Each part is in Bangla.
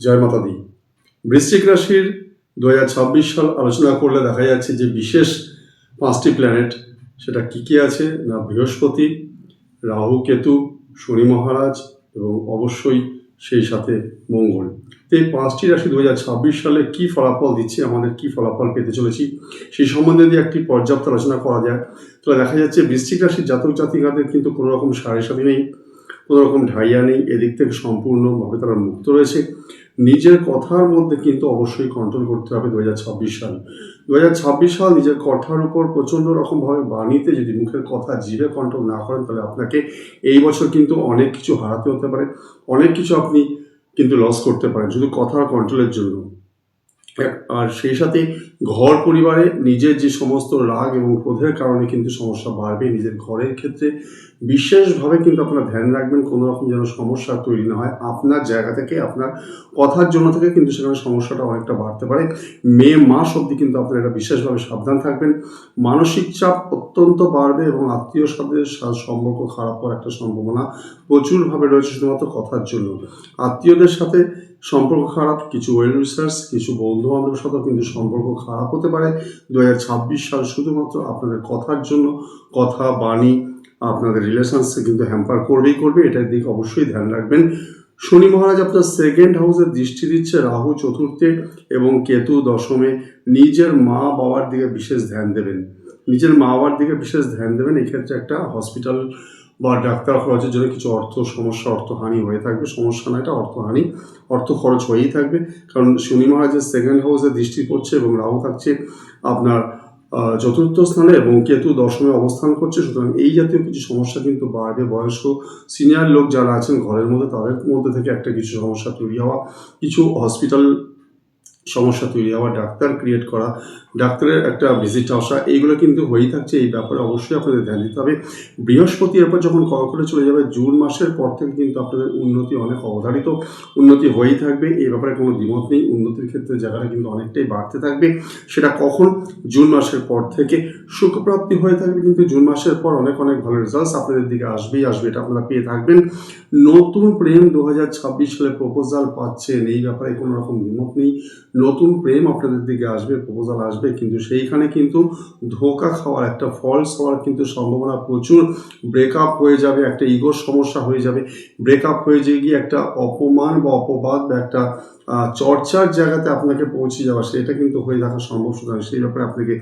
জয় মাতা দি। বৃশ্চিক রাশির দু হাজার ছাব্বিশ সাল আলোচনা করলে দেখা যাচ্ছে যে বিশেষ পাঁচটি প্ল্যানেট সেটা কি কি আছে? না বৃহস্পতি, রাহু, কেতু, শনি মহারাজ এবং অবশ্যই সেই সাথে মঙ্গল। এই পাঁচটি রাশি দু হাজার ছাব্বিশ সালে কি ফলাফল দিচ্ছে? আমাদের কি ফলাফল পেতে চলেছি? সেই সম্বন্ধে যদি একটি পর্যাপ্ত আলোচনা করা যায়, তাহলে দেখা যাচ্ছে বৃশ্চিক রাশির জাতক জাতিকাদের কিন্তু কোনো রকম সাড়ে সাথে নেই, কোনো রকম ঢাইয়া নেই, এদিক থেকে সম্পূর্ণভাবে তারা মুক্ত রয়েছে। নিজের কথার মধ্যে কিন্তু অবশ্যই কন্ট্রোল করতে হবে দু হাজার ছাব্বিশ সাল। দু হাজার ছাব্বিশ সাল নিজের কথার উপর প্রচণ্ড রকমভাবে বাণীতে যদি মুখের কথা জিভে কন্ট্রোল না করেন, তাহলে আপনাকে এই বছর কিন্তু অনেক কিছু হারাতে হতে পারে। অনেক কিছু আপনি কিন্তু লস করতে পারেন শুধু কথার কন্ট্রোলের জন্য। আর সেই সাথে ঘর পরিবারে নিজের যে সমস্ত রাগ এবং ক্রোধের কারণে কিন্তু সমস্যা বাড়বে নিজের ঘরের ক্ষেত্রে। বিশেষভাবে কিন্তু আপনারা ধ্যান রাখবেন, কোনো রকম যেন সমস্যা তৈরি না হয়। আপনার জায়গা থেকে, আপনার কথার জন্য থেকে কিন্তু সেখানে সমস্যাটা অনেকটা বাড়তে পারে। মে মাস অবধি কিন্তু আপনারা এটা বিশেষভাবে সাবধান থাকবেন। মানসিক চাপ অত্যন্ত বাড়বে এবং আত্মীয় সাথে সম্পর্ক খারাপ হওয়ার একটা সম্ভাবনা প্রচুরভাবে রয়েছে, শুধুমাত্র কথার জন্য। আত্মীয়দের সাথে সম্পর্ক খারাপ, কিছু ওয়েল রিসার্চ কিছু বন্ধু বান্ধবের সাথেও কিন্তু সম্পর্ক খারাপ হতে পারে। দু হাজার ছাব্বিশ সাল শুধুমাত্র আপনাদের কথার জন্য, কথা, বাণী, আপনাদের রিলেশনসে কিন্তু হ্যাম্পার করবেই করবে, এটার দিকে অবশ্যই ধ্যান রাখবেন। শনি মহারাজ আপনার সেকেন্ড হাউসে দৃষ্টি দিচ্ছে রাহু চতুর্থে এবং কেতু দশমে। নিজের মা বাবার দিকে বিশেষ ধ্যান দেবেন। নিজের মা বাবার দিকে বিশেষ ধ্যান দেবেন, এক্ষেত্রে একটা হসপিটাল বা ডাক্তার খরচের জন্য কিছু অর্থ সমস্যা, অর্থহানি হয়ে থাকবে, সমস্যা না, এটা অর্থহানি। অর্থ খরচ হয়েই থাকবে। কারণ শনি মহারাজের সেকেন্ড হাউসে দৃষ্টি পড়ছে এবং রাহু থাকছে আপনার চতুর্থ স্থানে এবং কেতু দশমে অবস্থান করছে। সুতরাং এই জাতীয় কিছু সমস্যা কিন্তু বাড়বে। বয়স্ক সিনিয়র লোক যারা আছেন, ঘরের মধ্যে, তাদের মধ্যে থেকে একটা কিছু সমস্যা তৈরি হওয়া, কিছু হসপিটাল সমস্যা তৈরি হওয়া, ডাক্তার ক্রিয়েট করা, ডাক্তারের একটা ভিজিট আসা, এইগুলো কিন্তু হয়েই থাকছে, এই ব্যাপারে অবশ্যই আপনাদের ধ্যান দিতে হবে। বৃহস্পতি এরপর যখন কর্কটে চলে যাবে, জুন মাসের পর থেকে কিন্তু আপনাদের উন্নতি অনেক অবধারিত, উন্নতি হয়েই থাকবে, এই ব্যাপারে কোনো দ্বিমত নেই, উন্নতির ক্ষেত্রে জায়গাটা কিন্তু অনেকটাই বাড়তে থাকবে। সেটা কখন? জুন মাসের পর থেকে। সুখপ্রাপ্তি হয়ে থাকবে কিন্তু জুন মাসের পর অনেক অনেক ভালো রেজাল্টস আপনাদের দিকে আসবেই আসবে, এটা আপনারা পেয়ে থাকবেন। নতুন প্রেম দু হাজার ছাব্বিশ সালে প্রপোজাল পাচ্ছেন, এই ব্যাপারে কোনো রকম দ্বিমত নেই। নতুন প্রেম আপনাদের দিকে আসবে প্রপোজাল আসবে, কিন্তু সেইখানে কিন্তু ধোকা খাওয়ার, একটা ফলস হওয়ার কিন্তু সম্ভাবনা প্রচুর। ব্রেকআপ হয়ে যাবে, একটা ইগোর সমস্যা হয়ে যাবে। ব্রেকআপ হয়ে যেয়ে গিয়ে একটা অপমান বা অপবাদ বা একটা চর্চার জায়গাতে আপনাকে পৌঁছে যাওয়া, সেটা কিন্তু হয়ে থাকা সম্ভব সুতরাং সেই ব্যাপারে আপনাকে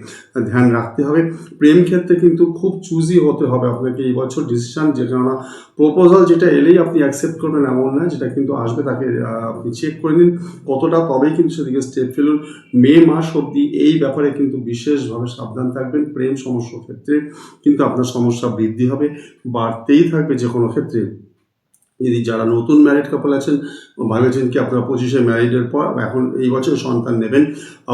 ধ্যান রাখতে হবে। প্রেম ক্ষেত্রে কিন্তু খুব চুজি হতে হবে আপনাকে। এই বছর ডিসিশন যে কেননা প্রপোজাল যেটা এলেই আপনি অ্যাকসেপ্ট করবেন এমন না যেটা কিন্তু আসবে তাকে আপনি চেক করে নিন। কতটা তবেই কিন্তু সেদিকে স্টেপ ফেলুন। মে মাস অবধি এই ব্যাপারে কিন্তু বিশেষভাবে সাবধান থাকবেন। প্রেম সমস্যার ক্ষেত্রে কিন্তু আপনার সমস্যা বৃদ্ধি হবে। বাড়তেই থাকবে যে কোনো ক্ষেত্রে। যদি যারা নতুন ম্যারিড কাপল আছেন, ভাবেছেন কি আপনারা পঁচিশে ম্যারিডের পর, এখন এই বছর সন্তান নেবেন,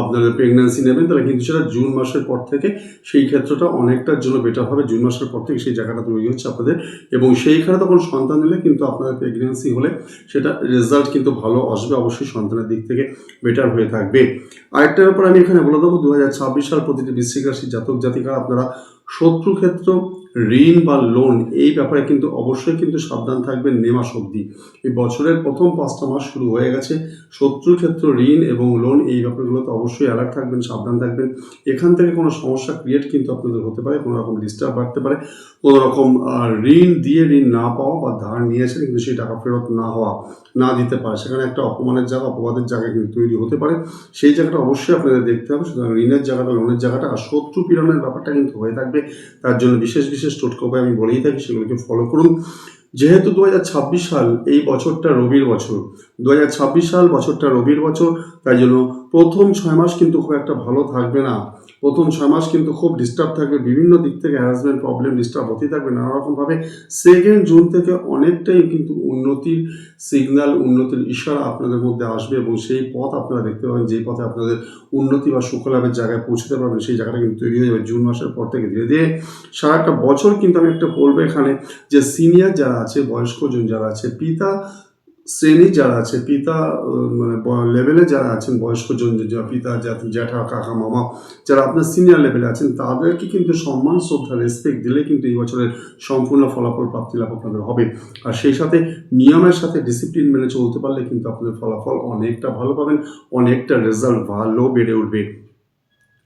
আপনারা প্রেগন্যান্সি নেবেন, তাহলে কিন্তু সেটা জুন মাসের পর থেকে সেই ক্ষেত্রটা অনেকটার জন্য বেটার হবে, জুন মাসের পর থেকে সেই জায়গাটা তৈরি হচ্ছে আপনাদের। এবং সেইখানে তখন সন্তান নিলে কিন্তু আপনাদের প্রেগনেন্সি হলে সেটা রেজাল্ট কিন্তু ভালো আসবে, অবশ্যই সন্তানের দিক থেকে বেটার হয়ে থাকবে। আরেকটা ব্যাপার আমি এখানে বলে দেবো দু হাজার ছাব্বিশ সাল প্রতিটি বৃশ্চিক রাশি জাতক জাতিকারা আপনারা শত্রু ক্ষেত্র ঋণ বা লোন এই ব্যাপারে কিন্তু অবশ্যই কিন্তু সাবধান থাকবেন মে মাস অবধি। এই বছরের প্রথম পাঁচটা মাস শুরু হয়ে গেছে। শত্রুর ক্ষেত্র ঋণ এবং লোন এই ব্যাপারগুলোতে অবশ্যই অ্যালার্ট থাকবেন, সাবধান থাকবেন। এখান থেকে কোনো সমস্যা ক্রিয়েট কিন্তু আপনাদের হতে পারে, কোনো রকম ডিস্টার্ব বাড়তে পারে। কোনো রকম ঋণ দিয়ে ঋণ না পাওয়া বা ধার নিয়েছে কিন্তু সেই টাকা ফেরত না হওয়া, না দিতে পারে। সেখানে একটা অপমানের জায়গা, অপবাদের জায়গা কিন্তু তৈরি হতে পারে। সেই জায়গাটা অবশ্যই আপনাদের দেখতে হবে। সুতরাং ঋণের জায়গাটা লোনের জায়গাটা আর শত্রু পীড়নের ব্যাপারটা কিন্তু হয়ে থাকবে। তার জন্য বিশেষ বিশেষ টোটকা উপায় আমি বলেই থাকি সেগুলোকে ফলো করুন। যেহেতু দু হাজার ছাব্বিশ সাল এই বছরটা রবির বছর দু হাজার ছাব্বিশ সাল বছরটা রবির বছর, তাই জন্য প্রথম ছয় মাস কিন্তু খুব একটা ভালো থাকবে না। প্রথম ছয় মাস কিন্তু খুব ডিস্টার্ব থাকবে, বিভিন্ন দিক থেকে হ্যারাসমেন্ট প্রবলেম ডিস্টার্ব হতেই থাকবে নানা রকমভাবে সেকেন্ড জুন থেকে অনেকটাই কিন্তু উন্নতির সিগন্যাল উন্নতির ইশারা আপনাদের মধ্যে আসবে এবং সেই পথ আপনারা দেখতে পাবেন, যেই পথে আপনাদের উন্নতি বা সুখলাভের জায়গায় পৌঁছতে পারবেন, সেই জায়গাটা কিন্তু তৈরি হয়ে যাবে জুন মাসের পর থেকে। ধীরে ধীরে সারা একটা বছর কিন্তু আমি একটা বলব এখানে যে সিনিয়র যারা আছে, বয়স্ক জন যারা আছে, পিতা শ্রেণি যারা আছে, পিতা মানে লেভেলে যারা আছেন, বয়স্ক জন যারা পিতা জ্যাঠা, কাকা, মামা, যারা আপনার সিনিয়র লেভেলে আছেন, তাদেরকে কিন্তু সম্মান, শ্রদ্ধা রেসপেক্ট দিলে কিন্তু এই বছরের সম্পূর্ণ ফলাফল প্রাপ্তি লাভ আপনাদের হবে। আর সেই সাথে নিয়মের সাথে ডিসিপ্লিন মেনে চলতে পারলে কিন্তু আপনাদের ফলাফল অনেকটা ভালো পাবেন, অনেকটা রেজাল্ট ভালো বেড়ে উঠবে।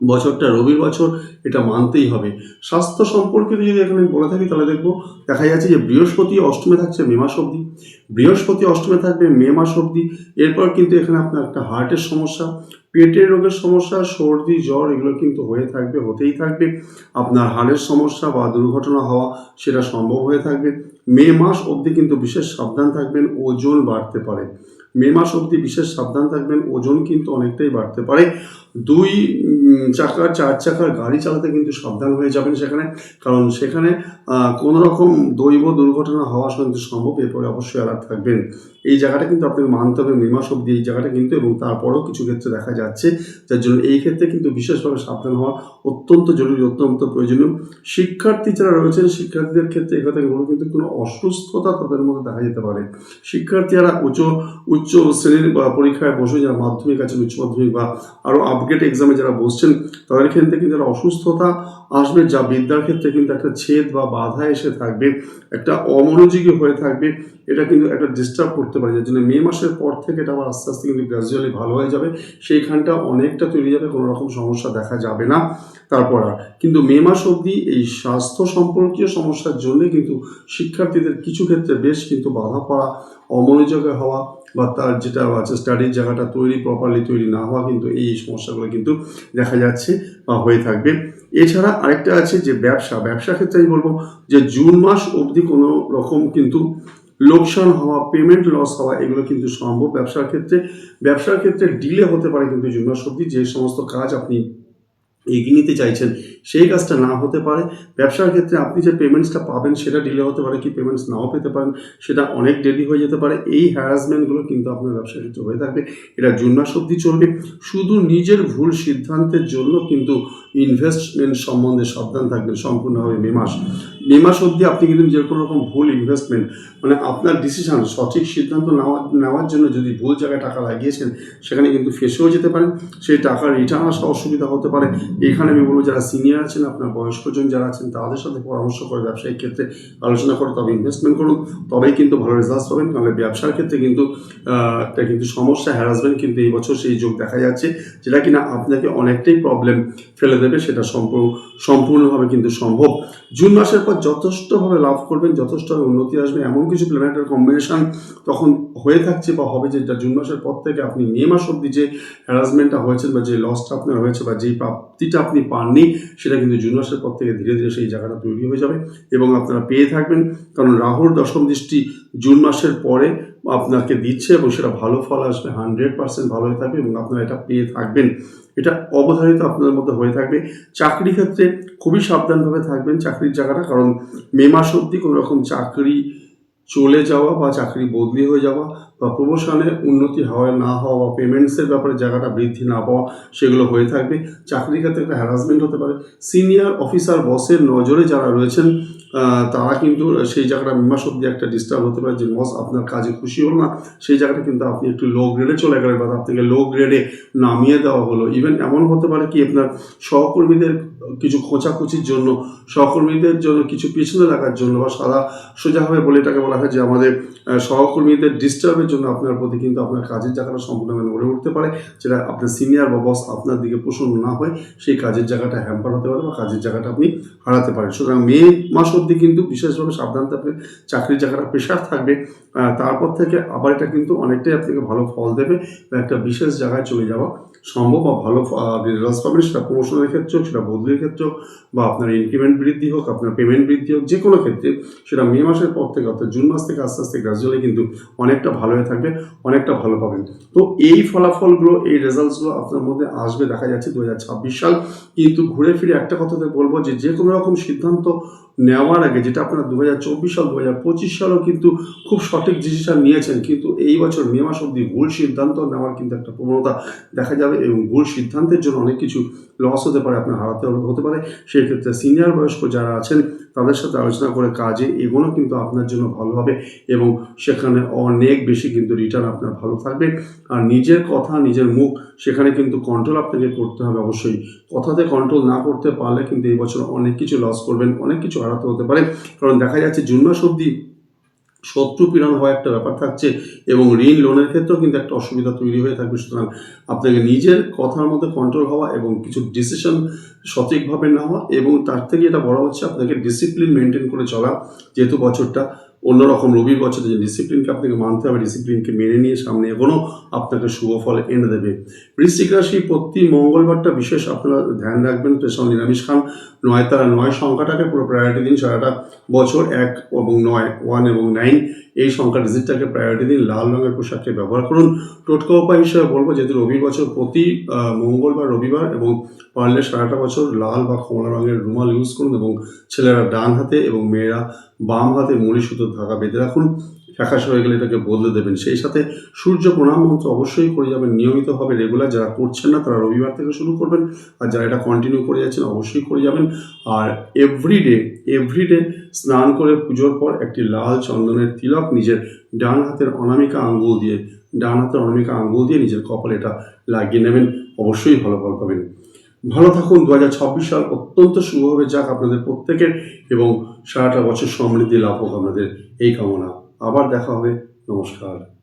বছরটা রবির বছর, এটা মানতেই হবে। স্বাস্থ্য সম্পর্কিত যদি এখানে বলে থাকি, তাহলে দেখব, দেখা যাচ্ছে যে বৃহস্পতি অষ্টমে থাকছে মে মাস অবধি। বৃহস্পতি অষ্টমে থাকবে মে মাস অবধি। এরপর কিন্তু এখানে আপনার একটা হার্টের সমস্যা, পেটের রোগের সমস্যা, সর্দি, জ্বর, এগুলো কিন্তু হয়ে থাকবে, হতেই থাকবে। আপনার হাড়ের সমস্যা বা দুর্ঘটনা হওয়া, সেটা সম্ভব হয়ে থাকবে। মে মাস অবধি কিন্তু বিশেষ সাবধান থাকবেন, ওজন বাড়তে পারে। মে মাস অবধি বিশেষ সাবধান থাকবেন, ওজন কিন্তু অনেকটাই বাড়তে পারে। দুই চাকার, চার চাকার গাড়ি চালাতে কিন্তু সাবধান হয়ে যাবেন সেখানে। কারণ সেখানে কোনো রকম দৈব দুর্ঘটনা হওয়া কিন্তু সম্ভব, এরপরে অবশ্যই অ্যালার্ট থাকবেন। এই জায়গাটা কিন্তু আপনাকে মানতে হবে মে মাস অবধি এই জায়গাটা কিন্তু, এবং তারপরেও কিছু ক্ষেত্রে দেখা যাচ্ছে যার জন্য এই ক্ষেত্রে কিন্তু বিশেষভাবে সাবধান হওয়া অত্যন্ত জরুরি, অত্যন্ত প্রয়োজনীয়। শিক্ষার্থী যারা রয়েছেন, শিক্ষার্থীদের ক্ষেত্রে এই কিন্তু কোনো অসুস্থতা তাদের মধ্যে দেখা যেতে পারে। শিক্ষার্থীরা উচ্চ উচ্চ শ্রেণির পরীক্ষায় বসে যারা মাধ্যমিক আছেন, উচ্চ মাধ্যমিক বা আরও আপগ্রেড এক্সামে যারা বসছেন, তাদের ক্ষেত্রে কিন্তু যারা অসুস্থতা আসবে, যা বিদ্যার ক্ষেত্রে কিন্তু একটা ছেদ বা বাধা এসে থাকবে, একটা অমনোযোগী হয়ে থাকবে, এটা কিন্তু একটা ডিস্টার্ব করতে পারে। যার জন্য মে মাসের পর থেকে এটা আবার আস্তে আস্তে কিন্তু গ্র্যাজুয়ালি ভালো হয়ে যাবে, সেইখানটা অনেকটা তৈরি যাবে কোনো রকম সমস্যা দেখা যাবে না। তারপর আর, কিন্তু মে মাস অবধি এই স্বাস্থ্য সম্পর্কীয় সমস্যার জন্য কিন্তু শিক্ষার্থীদের কিছু ক্ষেত্রে বেশ কিন্তু বাধা পড়া অমনোযোগে হওয়া বা তার যেটা আছে স্টাডির জায়গাটা তৈরি প্রপারলি তৈরি না হওয়া কিন্তু এই সমস্যাগুলো কিন্তু দেখা যাচ্ছে বা হয়ে থাকবে। এছাড়া আরেকটা আছে যে ব্যবসা। ব্যবসা ক্ষেত্রে আমি বলব যে জুন মাস অবধি কোনো রকম কিন্তু লোকসান হওয়া পেমেন্ট লস হওয়া, এগুলো কিন্তু সম্ভব। ব্যবসার ক্ষেত্রে ব্যবসার ক্ষেত্রে ডিলে হতে পারে কিন্তু জুন মাস অবধি যে সমস্ত কাজ আপনি এগিয়ে নিতে চাইছেন, সেই কাজটা না হতে পারে। ব্যবসার ক্ষেত্রে আপনি যে পেমেন্টসটা পাবেন, সেটা ডিলে হতে পারে কি পেমেন্টস নাও পেতে পারেন, সেটা অনেক দেরি হয়ে যেতে পারে। এই হ্যারাসমেন্টগুলো কিন্তু আপনার ব্যবসার ক্ষেত্রে হয়ে থাকবে। এটা জুন মাস অবধি চলবে। শুধু নিজের ভুল সিদ্ধান্তের জন্য কিন্তু ইনভেস্টমেন্ট সম্বন্ধে সাবধান থাকবেন সম্পূর্ণভাবে মে মাস। মে মাস অবধি আপনি কিন্তু যে কোনো রকম ভুল ইনভেস্টমেন্ট মানে আপনার ডিসিশান সঠিক সিদ্ধান্ত নেওয়া নেওয়ার জন্য যদি ভুল জায়গায় টাকা লাগিয়েছেন, সেখানে কিন্তু ফেসেও যেতে পারেন। সেই টাকার রিটার্ন আসা অসুবিধা হতে পারে। এখানে আমি বলব যারা সিনিয়র আছেন, আপনার বয়স্কজন যারা আছেন, তাদের সাথে পরামর্শ করে ব্যবসায়িক ক্ষেত্রে আলোচনা করে, তবে ইনভেস্টমেন্ট করুন। তবেই কিন্তু ভালো রেজাল্ট পাবেন। নাহলে ব্যবসার ক্ষেত্রে কিন্তু একটা কিন্তু সমস্যা হ্যারাসমেন্ট কিন্তু এই বছর সেই যোগ দেখা যাচ্ছে, যেটা কিনা আপনাকে অনেকটাই প্রবলেম ফেলে দেবে, সেটা সম্পূর্ণ, সম্পূর্ণভাবে কিন্তু সম্ভব। জুন মাসের পর যথেষ্টভাবে লাভ করবেন, যথেষ্টভাবে উন্নতি আসবে। এমন কিছু প্ল্যানেটের কম্বিনেশন তখন হয়ে থাকছে বা হবে যেটা জুন মাসের পর থেকে আপনি মে মাস অব্দি যে হ্যারাসমেন্টটা হয়েছে বা যে লসটা আপনার হয়েছে বা যেই প্রাপ্তিটা আপনি পাননি, সেটা কিন্তু জুন মাসের পর থেকে ধীরে ধীরে সেই জায়গাটা তৈরি হয়ে যাবে এবং আপনারা পেয়ে থাকবেন। কারণ রাহুর দশম দৃষ্টি জুন মাসের পরে আপনাকে দিচ্ছে এবং সেটা ভালো ফল আসবে, হান্ড্রেড পার্সেন্ট ভালো হয়ে থাকবে এবং আপনারা এটা পেয়ে থাকবেন। এটা অবধারিত আপনাদের মধ্যে হয়ে থাকবে। চাকরি ক্ষেত্রে খুবই সাবধানভাবে থাকবেন চাকরির জায়গাটা, কারণ মে মাস অবধি কোনো রকম চাকরি চলে যাওয়া বা চাকরি বদলি হয়ে যাওয়া বা প্রমোশনে উন্নতি হওয়া না হওয়া বা পেমেন্টসের ব্যাপারে জায়গাটা বৃদ্ধি না পাওয়া, সেগুলো হয়ে থাকবে। চাকরির ক্ষেত্রে একটা হ্যারাসমেন্ট হতে পারে। সিনিয়র অফিসার বসের নজরে যারা রয়েছেন তারা কিন্তু সেই জায়গাটা মে মাস অব্দি একটা ডিস্টার্ব হতে পারে যে, বস, আপনার কাজে খুশি হলো না। সেই জায়গাটা কিন্তু আপনি একটু লো গ্রেডে চলে গেলেন বা আপনাকে লো গ্রেডে নামিয়ে দেওয়া হলো। ইভেন এমন হতে পারে কি, আপনার সহকর্মীদের কিছু খোঁচাখুচির জন্য, সহকর্মীদের জন্য কিছু পিছনে রাখার জন্য বা সাদা সোজাভাবে বলে এটাকে বলা হয় যে, আমাদের সহকর্মীদের ডিস্টার্বের জন্য আপনার প্রতি কিন্তু আপনার কাজের জায়গাটা সম্পূর্ণভাবে নড়ে উঠতে পারে, যেটা আপনার সিনিয়র বা বস আপনার দিকে প্রসন্ন না হয় সেই কাজের জায়গাটা হ্যাম্পার হতে পারে বা কাজের জায়গাটা আপনি হারাতে পারেন। সুতরাং মে মাস অব্দি কিন্তু বিশেষভাবে সাবধান থাকবে চাকরির জায়গাটা প্রেশার থাকবে তারপর থেকে আবার এটা কিন্তু অনেকটাই আপনাকে ভালো ফল দেবে একটা বিশেষ জায়গায় চলে যাওয়া সম্ভব বা ভালো রেজাল্ট পাবেন, সেটা প্রমোশনের ক্ষেত্রে হোক সেটা বদলির ক্ষেত্রে হোক বা আপনার ইনক্রিমেন্ট বৃদ্ধি হোক, আপনার পেমেন্ট বৃদ্ধি হোক যে কোনো ক্ষেত্রে, সেটা মে মাসের পর থেকে অর্থাৎ জুন মাস থেকে আস্তে আস্তে গ্রাজুয়ালি কিন্তু অনেকটা ভালো হয়ে থাকবে, অনেকটা ভালো পাবেন। তো এই ফলাফলগুলো, এই রেজাল্টসগুলো আপনার মধ্যে আসবে, দেখা যাচ্ছে দু হাজার ছাব্বিশ সাল। কিন্তু ঘুরে ফিরে একটা কথাতে বলব যে যে কোনো রকম সিদ্ধান্ত নেওয়ার আগে, যেটা আপনারা দু হাজার চব্বিশ সাল দু হাজার পঁচিশ সালেও কিন্তু খুব সঠিক ডিসিশন নিয়েছেন, কিন্তু এই বছর মে মাস অব্দি ভুল সিদ্ধান্ত নেওয়ার কিন্তু একটা প্রবণতা দেখা যাবে এবং ভুল সিদ্ধান্তের জন্য অনেক কিছু লস হতে পারে, আপনার হারাতে হতে পারে। সেই ক্ষেত্রে সিনিয়র বয়স্ক যারা আছেন তাদের সাথে আলোচনা করে কাজে এগুলো কিন্তু আপনার জন্য ভালো হবে এবং সেখানে অনেক বেশি কিন্তু রিটার্ন আপনার ভালো থাকবে। আর নিজের কথা, নিজের মুখ, সেখানে কিন্তু কন্ট্রোল আপনাকে করতে হবে অবশ্যই। কথাতে কন্ট্রোল না করতে পারলে কিন্তু এই বছর অনেক কিছু লস করবেন, অনেক কিছু হারাতে হতে পারে। কারণ দেখা যাচ্ছে, জুন মাস অবধি শত্রু পীড়ন হওয়া একটা ব্যাপার থাকছে এবং ঋণ লোনের ক্ষেত্রেও কিন্তু একটা অসুবিধা তৈরি হয়ে থাকবে। সুতরাং আপনাকে নিজের কথার মধ্যে কন্ট্রোল হওয়া এবং কিছু ডিসিশন সঠিকভাবে নেওয়া এবং তার থেকে এটা বড় হচ্ছে, আপনাকে ডিসিপ্লিন মেনটেন করে চলা যেহেতু বছরটা। অন্যরকম রবির বছরে যে ডিসিপ্লিনকে আপনাকে মানতে হবে ডিসিপ্লিনকে মেনে নিয়ে সামনে এগোনো আপনাকে শুভ ফল এনে দেবে। বৃশ্চিক রাশি প্রতি মঙ্গলবারটা বিশেষ আপনারা ধ্যান রাখবেন স্পেশাল নিরামিষ খান। নয় তারা নয় সংখ্যাটাকে পুরো প্রায়োরিটি দিন, সারাটা বছর এক এবং নয় ওয়ান এবং নাইন এই সংখ্যা ডিজিটটাকে প্রায়োরিটি দিন। লাল রঙের পোশাককে ব্যবহার করুন। টোটকা উপায় হিসেবে বলব, যেহেতু রবির বছর প্রতি মঙ্গলবার, রবিবার এবং পারলে সারাটা বছর লাল বা কমলা রঙের রুমাল ইউজ করুন এবং ছেলেরা ডান হাতে এবং মেয়েরা বাম হাতে মুড়ি সুতোর ধাগা বেঁধে রাখুন। ফ্যাকাশ হয়ে গেলে এটাকে বদলে দেবেন। সেই সাথে সূর্য প্রণাম মন্ত্র অবশ্যই করে যাবেন। নিয়মিতভাবে রেগুলার যারা করছেন না, তারা রবিবার থেকে শুরু করবেন। আর যারা এটা কন্টিনিউ করে যাচ্ছেন, অবশ্যই করে যাবেন। আর এভরিডে এভরিডে স্নান করে পুজোর পর একটি লাল চন্দনের তিলক নিজের ডান হাতের অনামিকা আঙ্গুল দিয়ে, ডান হাতের অনামিকা আঙ্গুল দিয়ে নিজের কপালে এটা লাগিয়ে নেবেন। অবশ্যই ভালো ফল পাবেন। ভালো থাকুন। দু হাজার ছাব্বিশ সাল অত্যন্ত শুভভাবে যাক, আপনাদের প্রত্যেকের এবং সারাটা বছর সমৃদ্ধি লাভ হোক আপনাদের। এই কামনা। আবার দেখা হবে। নমস্কার।